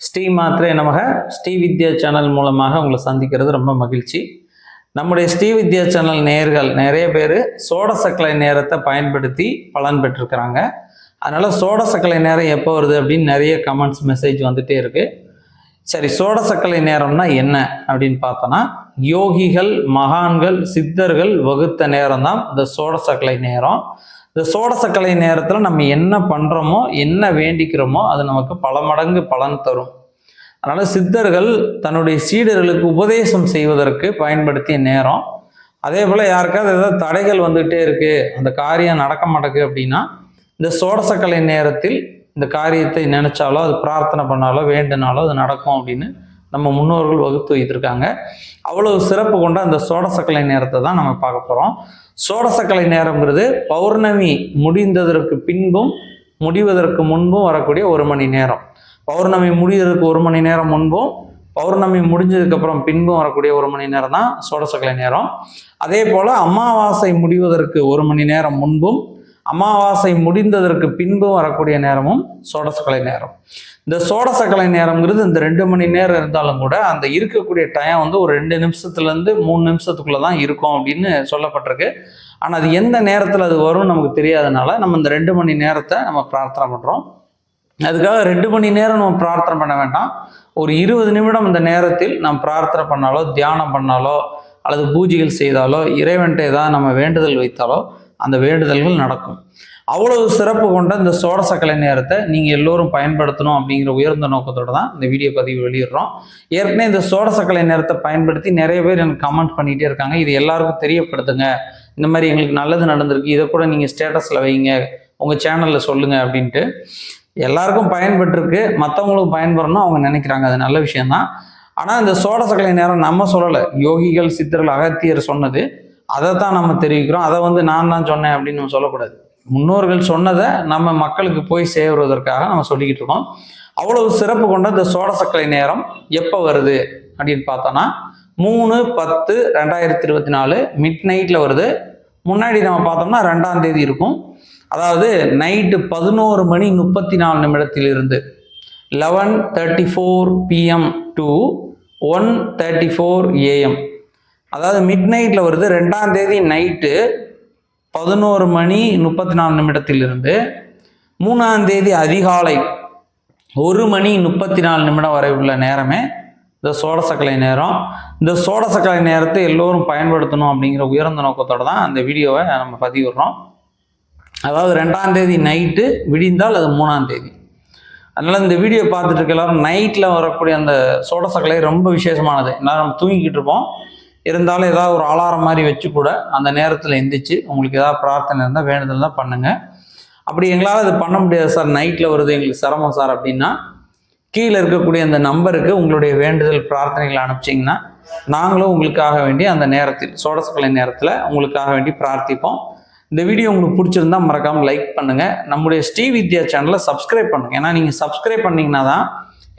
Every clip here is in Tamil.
ஸ்ரீ மாத்திரை நமக. ஸ்ரீ வித்யா சேனல் மூலமாக உங்களை சந்திக்கிறது ரொம்ப மகிழ்ச்சி. நம்முடைய ஸ்ரீ வித்யா சேனல் நேர்கள் நிறைய பேர் சோடசக்கலை நேரத்தை பயன்படுத்தி பலன் பெற்றிருக்கிறாங்க. அதனால் சோடசக்கலை நேரம் எப்போ வருது அப்படின்னு நிறைய கமெண்ட்ஸ் மெசேஜ் வந்துகிட்டே இருக்குது சரி சோடசக்கலை நேரம்னா என்ன அப்படின்னு பார்த்தோன்னா யோகிகள் மகான்கள் சித்தர்கள் வகுத்த நேரம் தான் இந்த சோடசக்கலை நேரம். இந்த சோடசக்கலை நேரத்தில் நம்ம என்ன பண்ணுறோமோ என்ன வேண்டிக்கிறோமோ அது நமக்கு பல மடங்கு பலன் தரும். அதனால் சித்தர்கள் தன்னுடைய சீடர்களுக்கு உபதேசம் செய்வதற்கு பயன்படுத்திய நேரம். அதே போல் யாருக்காவது ஏதாவது தடைகள் வந்துகிட்டே இருக்குது அந்த காரியம் நடக்க மாட்டேங்குது அப்படின்னா இந்த சோடசக்கலை நேரத்தில் இந்த காரியத்தை நினச்சாலோ அது பிரார்த்தனை பண்ணாலோ வேண்டுனாலோ அது நடக்கும் அப்படின்னு நம்ம முன்னோர்கள் வகுத்து வைத்திருக்காங்க. அவ்வளவு சிறப்பு கொண்ட அந்த சோடசக்கலை நேரத்தை தான் நம்ம பார்க்க போகிறோம் சோடசக்கலை நேரங்கிறது பௌர்ணமி முடிந்ததற்கு பின்பும் முடிவதற்கு முன்பும் வரக்கூடிய ஒரு மணி நேரம். பௌர்ணமி முடிவதற்கு ஒரு மணி நேரம் முன்பும் பௌர்ணமி முடிஞ்சதுக்கப்புறம் பின்பும் வரக்கூடிய ஒரு மணி நேரம் தான் சோடசக்கலை நேரம். அதே போல் அமாவாசை முடிவதற்கு ஒரு மணி நேரம் முன்பும் அமாவாசை முடிந்ததற்கு பின்பு வரக்கூடிய நேரமும் சோடசக்கலை நேரம். இந்த சோடசக்கலை நேரம்ங்கிறது இந்த ரெண்டு மணி நேரம் இருந்தாலும் கூட அந்த இருக்கக்கூடிய டைம் வந்து ஒரு ரெண்டு நிமிஷத்துலேருந்து மூணு நிமிஷத்துக்குள்ளே தான் இருக்கும் அப்படின்னு சொல்லப்பட்டிருக்கு. ஆனால் அது எந்த நேரத்தில் அது வரும்னு நமக்கு தெரியாதனால நம்ம இந்த ரெண்டு மணி நேரத்தை நம்ம பிரார்த்தனை பண்ணுறோம் அதுக்காக ரெண்டு மணி நேரம் நம்ம பிரார்த்தனை பண்ண வேண்டாம். ஒரு இருபது நிமிடம் இந்த நேரத்தில் நாம் பிரார்த்தனை பண்ணாலோ தியானம் பண்ணாலோ அல்லது பூஜைகள் செய்தாலோ இறைவன்ட்டு ஏதாவது நம்ம வேண்டுதல் வைத்தாலோ அந்த வேண்டுதல்கள் நடக்கும். அவ்வளவு சிறப்பு கொண்ட இந்த சோடசக்கலை நேரத்தை நீங்கள் எல்லோரும் பயன்படுத்தணும் அப்படிங்கிற உயர்ந்த நோக்கத்தோடு தான் இந்த வீடியோ பதிவு வெளியிடுறோம். ஏற்கனவே இந்த சோடசக்கலை நேரத்தை பயன்படுத்தி நிறைய பேர் எனக்கு கமெண்ட் பண்ணிகிட்டே இருக்காங்க. இது எல்லாருக்கும் தெரியப்படுத்துங்க. இந்த மாதிரி எங்களுக்கு நல்லது நடந்திருக்கு. இதை கூட நீங்கள் ஸ்டேட்டஸில் வைங்க. உங்கள் சேனலில் சொல்லுங்கள் அப்படின்ட்டு. எல்லாருக்கும் பயன்பட்டுருக்கு மற்றவங்களுக்கு பயன்படணும் அவங்க நினைக்கிறாங்க. அது நல்ல விஷயம்தான். ஆனால் இந்த சோடசக்கலை நேரம் நம்ம சொல்லலை. யோகிகள் சித்தர்கள் அகத்தியர் சொன்னது அதை தான் நம்ம தெரிவிக்கிறோம். அதை வந்து நான் தான் சொன்னேன் அப்படின்னு நம்ம சொல்லக்கூடாது. முன்னோர்கள் சொன்னதை நம்ம மக்களுக்கு போய் சேருவதற்காக நம்ம சொல்லிக்கிட்டு இருக்கோம். அவ்வளவு சிறப்பு கொண்ட இந்த சோடசக்கலை நேரம் எப்போ வருது அப்படின்னு பார்த்தோன்னா மூணு பத்து ரெண்டாயிரத்தி இருபத்தி நாலு மிட் நைட்டில் வருது. முன்னாடி நம்ம பார்த்தோம்னா ரெண்டாம் தேதி இருக்கும். அதாவது நைட்டு பதினோரு மணி முப்பத்தி நாலு நிமிடத்திலிருந்து eleven thirty four PM to one thirty four AM அதாவது மிட் நைட்டில் வருது. ரெண்டாம் தேதி நைட்டு பதினோரு மணி முப்பத்தி நாலு நிமிடத்திலிருந்து மூணாம் தேதி அதிகாலை ஒரு மணி முப்பத்தி நாலு நிமிடம் வரை உள்ள நேரமே இந்த சோடசக்கலை நேரம். இந்த சோடசக்கலை நேரத்தை எல்லோரும் பயன்படுத்தணும் அப்படிங்கிற உயர்ந்த நோக்கத்தோடு தான் அந்த வீடியோவை நம்ம பதிவிடுறோம். அதாவது ரெண்டாம் தேதி நைட்டு விடிந்தால் அது மூணாம் தேதி. அதனால் இந்த வீடியோ பார்த்துட்டு இருக்க எல்லாரும் நைட்டில் வரக்கூடிய அந்த சோடசக்கலை ரொம்ப விசேஷமானது. எல்லாரும் நம்ம தூங்கிக்கிட்டு இருப்போம். இருந்தாலும் ஏதாவது ஒரு அலாரம் மாதிரி வச்சு கூட அந்த நேரத்தில் எந்திரிச்சு உங்களுக்கு ஏதாவது பிரார்த்தனை இருந்தால் வேண்டுதல் தான் பண்ணுங்கள் அப்படி எங்களால் இது பண்ண முடியாது சார். நைட்டில் வருது எங்களுக்கு சிரமம் சார் அப்படின்னா கீழே இருக்கக்கூடிய அந்த நம்பருக்கு உங்களுடைய வேண்டுதல் பிரார்த்தனைகளை அனுப்பிச்சிங்கன்னா நாங்களும் உங்களுக்காக வேண்டி அந்த நேரத்தில் சோடசக்கலை நேரத்தில் உங்களுக்காக வேண்டி பிரார்த்திப்போம். இந்த வீடியோ உங்களுக்கு பிடிச்சிருந்தா மறக்காமல் லைக் பண்ணுங்கள் நம்முடைய ஸ்ரீ வித்யா சேனலை சப்ஸ்கிரைப் பண்ணுங்கள் ஏன்னா நீங்கள் சப்ஸ்கிரைப் பண்ணிங்கன்னா தான்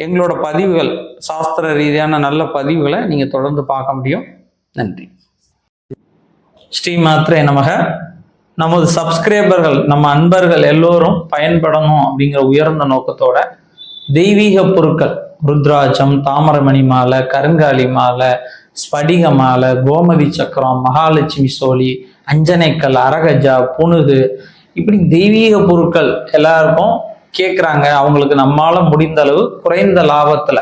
எங்களோட பதிவுகள் சாஸ்திர ரீதியான நல்ல பதிவுகளை நீங்கள் தொடர்ந்து பார்க்க முடியும். நன்றி. ஸ்ரீ மாத்ரே நமக. நமது சப்ஸ்கிரைபர்கள் நம்ம அன்பர்கள் எல்லோரும் பயன்படணும் அப்படிங்கிற உயர்ந்த நோக்கத்தோட தெய்வீக பொருட்கள் ருத்ராட்சம் தாமரமணி மாலை கருங்காலி மாலை ஸ்படிக மாலை கோமதி சக்கரம் மகாலட்சுமி சோழி அஞ்சனைக்கல் அரகஜா புனுகு இப்படி தெய்வீக பொருட்கள் எல்லாருக்கும் கேட்குறாங்க அவங்களுக்கு நம்மால முடிந்த அளவு குறைந்த லாபத்தில்.